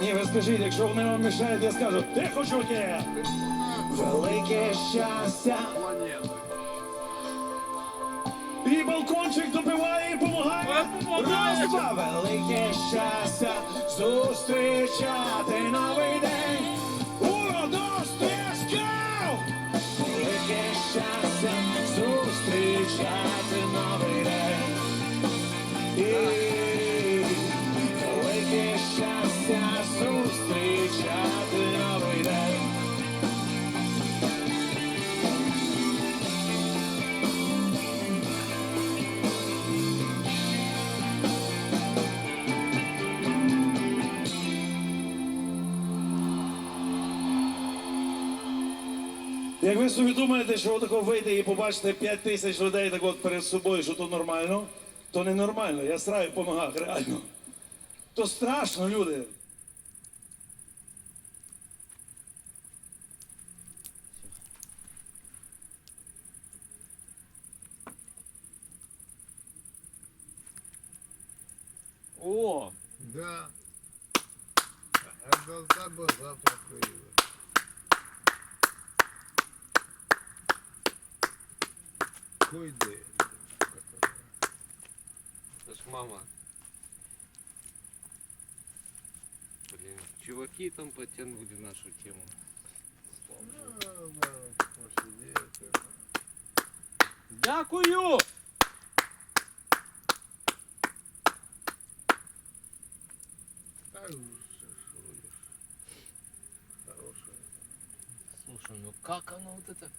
Ні, ви скажіть, якщо вони вам мішають, я скажу, тихо, чуки! Велике щастя. І балкончик допиває і помагає. Велике щастя зустрічати Як ви собі думаєте, що отако вийде і побачите 5 тисяч людей так от перед собою, що то нормально, то не нормально. Я сраю по ногах, реально. То страшно, люди. О, Да. А бы завтра приехать. Какой день? это ж мама. Блин, чуваки там потянули нашу тему. Ну. Дякую! Слушай, ну как оно вот это